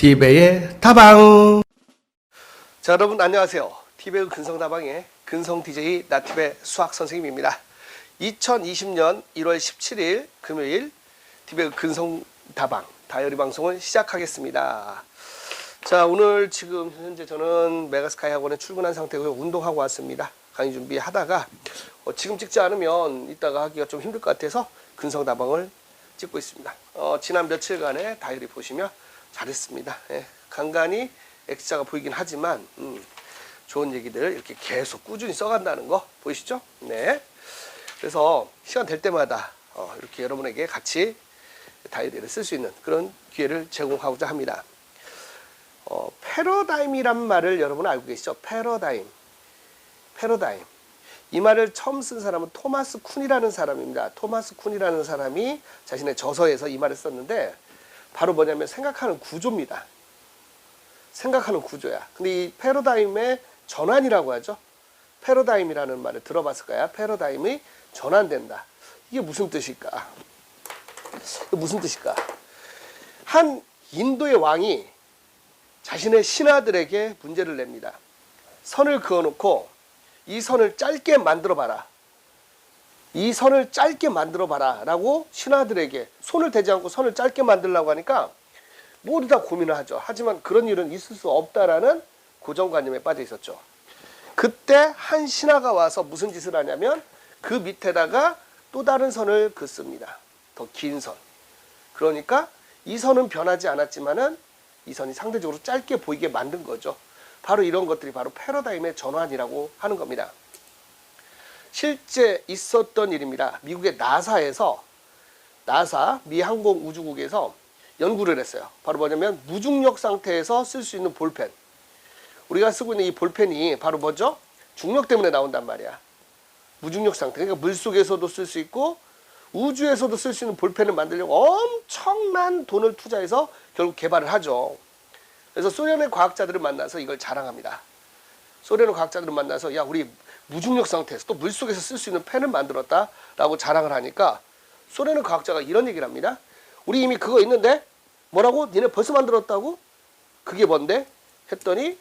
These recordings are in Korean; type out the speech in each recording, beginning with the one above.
디베의 다방. 자, 여러분 안녕하세요. 티베의 근성 다방의 근성 DJ 나티베 수학 선생님입니다. 2020년 1월 17일 금요일 티베의 근성 다방 다이어리 방송을 시작하겠습니다. 자, 오늘 지금 현재 저는 메가스카이 학원에 출근한 상태고요. 운동하고 왔습니다. 강의 준비하다가 어, 지금 찍지 않으면 이따가 하기가 좀 힘들 것 같아서 근성 다방을 찍고 있습니다. 어, 지난 며칠간의 다이어리 보시면 잘했습니다. 예, 간간히 X자가 보이긴 하지만 음, 좋은 얘기들 이렇게 계속 꾸준히 써간다는 거 보이시죠? 네. 그래서 시간 될 때마다 어, 이렇게 여러분에게 같이 다이어리를 쓸 수 있는 그런 기회를 제공하고자 합니다. 어, 패러다임이란 말을 여러분 알고 계시죠? 패러다임. 패러다임. 이 말을 처음 쓴 사람은 토마스 쿤이라는 사람입니다. 토마스 쿤이라는 사람이 자신의 저서에서 이 말을 썼는데 바로 뭐냐면 생각하는 구조입니다. 생각하는 구조야. 근데 이 패러다임의 전환이라고 하죠. 패러다임이라는 말을 들어봤을까요? 패러다임이 전환된다. 이게 무슨 뜻일까? 이게 무슨 뜻일까? 한 인도의 왕이 자신의 신하들에게 문제를 냅니다. 선을 그어놓고 이 선을 짧게 만들어 봐라. 이 선을 짧게 만들어 봐라. 라고 신하들에게 손을 대지 않고 선을 짧게 만들려고 하니까 모두 다 고민을 하죠. 하지만 그런 일은 있을 수 없다라는 고정관념에 빠져 있었죠. 그때 한 신하가 와서 무슨 짓을 하냐면 그 밑에다가 또 다른 선을 긋습니다. 더 긴 선. 그러니까 이 선은 변하지 않았지만은 이 선이 상대적으로 짧게 보이게 만든 거죠. 바로 이런 것들이 바로 패러다임의 전환이라고 하는 겁니다. 실제 있었던 일입니다. 미국의 나사에서 나사 미 항공 우주국에서 연구를 했어요. 바로 뭐냐면 무중력 상태에서 쓸 수 있는 볼펜. 우리가 쓰고 있는 이 볼펜이 바로 뭐죠? 중력 때문에 나온단 말이야. 무중력 상태. 그러니까 물 속에서도 쓸 수 있고 우주에서도 쓸 수 있는 볼펜을 만들려고 엄청난 돈을 투자해서 결국 개발을 하죠. 그래서 소련의 과학자들을 만나서 이걸 자랑합니다. 소련의 과학자들을 만나서 야 우리 무중력 상태에서 또 물속에서 쓸 수 있는 펜을 만들었다라고 자랑을 하니까 소련의 과학자가 이런 얘기를 합니다. 우리 이미 그거 있는데 뭐라고? 니네 벌써 만들었다고? 그게 뭔데? 했더니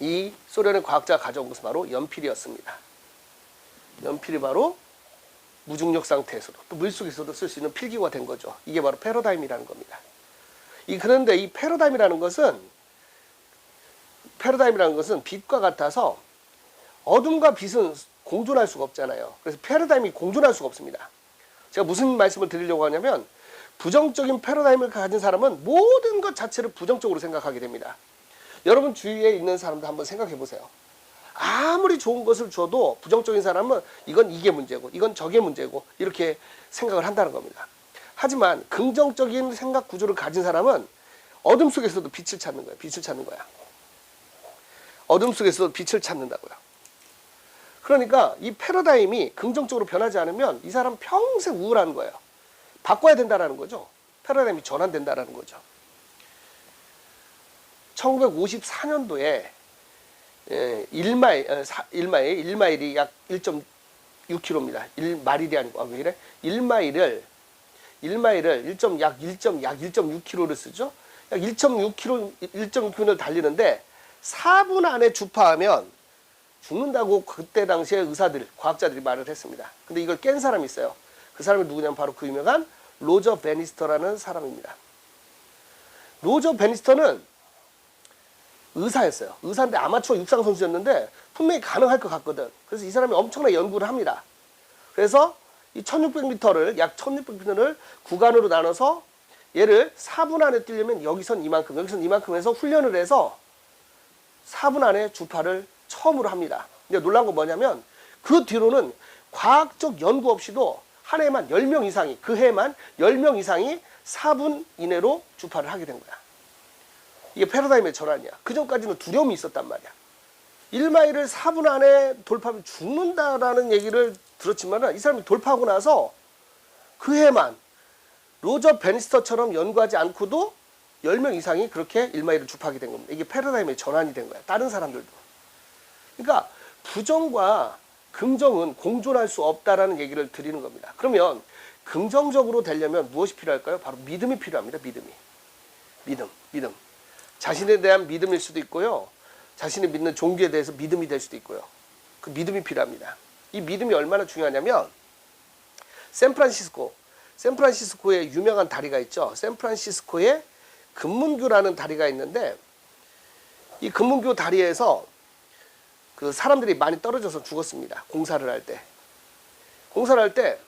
이 소련의 과학자가 가져온 것은 바로 연필이었습니다. 연필이 바로 무중력 상태에서도 또 물속에서도 쓸 수 있는 필기구가 된 거죠. 이게 바로 패러다임이라는 겁니다. 이 그런데 이 패러다임이라는 것은 패러다임이라는 것은 빛과 같아서 어둠과 빛은 공존할 수가 없잖아요. 그래서 패러다임이 공존할 수가 없습니다. 제가 무슨 말씀을 드리려고 하냐면 부정적인 패러다임을 가진 사람은 모든 것 자체를 부정적으로 생각하게 됩니다. 여러분 주위에 있는 사람도 한번 생각해 보세요. 아무리 좋은 것을 줘도 부정적인 사람은 이건 이게 문제고 이건 저게 문제고 이렇게 생각을 한다는 겁니다. 하지만 긍정적인 생각 구조를 가진 사람은 어둠 속에서도 빛을 찾는 거예요. 빛을 찾는 거야. 어둠 속에서도 빛을 찾는다고요. 그러니까 이 패러다임이 긍정적으로 변하지 않으면 이 사람 평생 우울한 거예요. 바꿔야 된다라는 거죠. 패러다임이 전환된다라는 거죠. 1954년도에 예, 1마일, 1마일, 1마일이 약 1.6km입니다. 1마일이 아니고, 아, 왜 이래? 1마일을, 1마일을 1. 약 1. 약 1.6km를 쓰죠? 약 1.6km, 1.6km를 달리는데 4분 안에 주파하면 죽는다고 그때 당시에 의사들, 과학자들이 말을 했습니다. 근데 이걸 깬 사람이 있어요. 그 사람이 누구냐면 바로 그 유명한 로저 베니스터라는 사람입니다. 로저 베니스터는 의사였어요. 의사인데 아마추어 육상 선수였는데 분명히 가능할 것 같거든. 그래서 이 사람이 엄청나게 연구를 합니다. 그래서 이 1600m를 약 1600m를 구간으로 나눠서 얘를 4분 안에 뛰려면 여기선 이만큼, 여기선 이만큼 해서 훈련을 해서 4분 안에 주파를 처음으로 합니다. 근데 놀란 건 뭐냐면 그 뒤로는 과학적 연구 없이도 한 해만 10명 이상이 그 해만 10명 이상이 4분 이내로 주파를 하게 된 거야. 이게 패러다임의 전환이야. 그 전까지는 두려움이 있었단 말이야. 1마일을 4분 안에 돌파하면 죽는다라는 얘기를 들었지만 이 사람이 돌파하고 나서 그 해만 로저 베니스터처럼 연구하지 않고도 10명 이상이 그렇게 1마일을 주파하게 된 겁니다. 이게 패러다임의 전환이 된 거야. 다른 사람들도. 그러니까 부정과 긍정은 공존할 수 없다라는 얘기를 드리는 겁니다. 그러면 긍정적으로 되려면 무엇이 필요할까요? 바로 믿음이 필요합니다. 믿음이. 믿음, 믿음. 자신에 대한 믿음일 수도 있고요. 자신이 믿는 종교에 대해서 믿음이 될 수도 있고요. 그 믿음이 필요합니다. 이 믿음이 얼마나 중요하냐면 샌프란시스코, 샌프란시스코에 유명한 다리가 있죠. 샌프란시스코에 금문교라는 다리가 있는데 이 금문교 다리에서 그 사람들이 많이 떨어져서 죽었습니다. 공사를 할 때. 공사를 할 때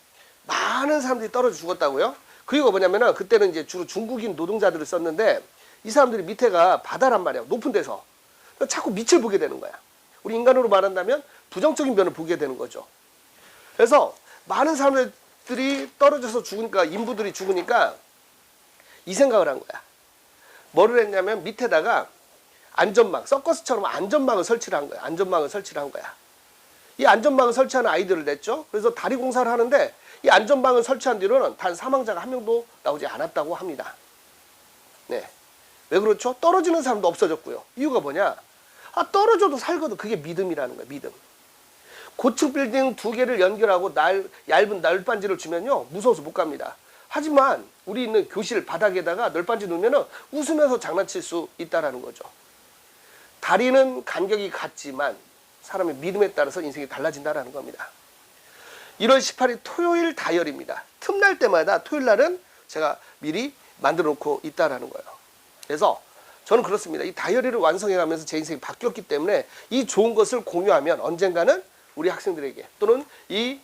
많은 사람들이 떨어져 죽었다고요. 그 이유가 뭐냐면은 그때는 이제 주로 중국인 노동자들을 썼는데 이 사람들이 밑에가 바다란 말이야. 높은 데서. 자꾸 밑을 보게 되는 거야. 우리 인간으로 말한다면 부정적인 면을 보게 되는 거죠. 그래서 많은 사람들이 떨어져서 죽으니까 인부들이 죽으니까 이 생각을 한 거야. 뭐를 했냐면 밑에다가 안전망, 서커스처럼 안전망을 설치를 한 거야. 안전망을 설치를 한 거야. 이 안전망을 설치하는 아이디어를 냈죠. 그래서 다리 공사를 하는데 이 안전망을 설치한 뒤로는 단 사망자가 한 명도 나오지 않았다고 합니다. 네. 왜 그렇죠? 떨어지는 사람도 없어졌고요. 이유가 뭐냐? 아, 떨어져도 살거든. 그게 믿음이라는 거야, 믿음. 고층 빌딩 두 개를 연결하고 날, 얇은 널빤지를 주면요. 무서워서 못 갑니다. 하지만 우리 있는 교실 바닥에다가 널빤지 놓으면 웃으면서 장난칠 수 있다라는 거죠. 다리는 간격이 같지만 사람의 믿음에 따라서 인생이 달라진다라는 겁니다. 1월 18일 토요일 다이어리입니다. 틈날 때마다 토요일 날은 제가 미리 만들어 놓고 있다라는 거예요. 그래서 저는 그렇습니다. 이 다이어리를 완성해 가면서 제 인생이 바뀌었기 때문에 이 좋은 것을 공유하면 언젠가는 우리 학생들에게 또는 이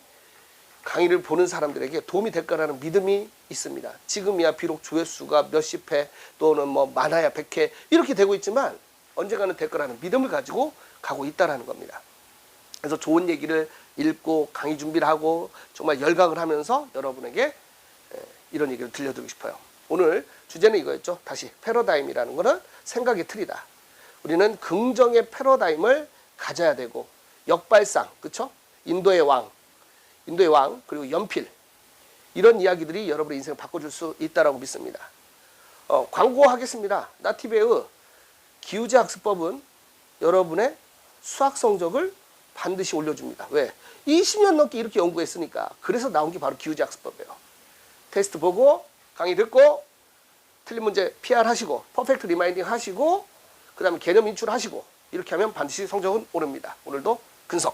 강의를 보는 사람들에게 도움이 될 거라는 믿음이 있습니다. 지금이야 비록 조회수가 몇십 회 또는 뭐 많아야 백 회 이렇게 되고 있지만 언젠가는 될 거라는 믿음을 가지고 가고 있다라는 겁니다. 그래서 좋은 얘기를 읽고 강의 준비를 하고 정말 열강을 하면서 여러분에게 에, 이런 얘기를 들려드리고 싶어요. 오늘 주제는 이거였죠. 다시 패러다임이라는 것은 생각의 틀이다. 우리는 긍정의 패러다임을 가져야 되고 역발상, 그렇죠? 인도의 왕, 인도의 왕 그리고 연필 이런 이야기들이 여러분의 인생을 바꿔줄 수 있다라고 믿습니다. 어, 광고하겠습니다. 나티베의 기우제 학습법은 여러분의 수학 성적을 반드시 올려줍니다. 왜? 20년 넘게 이렇게 연구했으니까. 그래서 나온 게 바로 기우제 학습법이에요. 테스트 보고 강의 듣고 틀린 문제 PR 하시고 퍼펙트 리마인딩 하시고 그 다음에 개념 인출 하시고 이렇게 하면 반드시 성적은 오릅니다. 오늘도 근성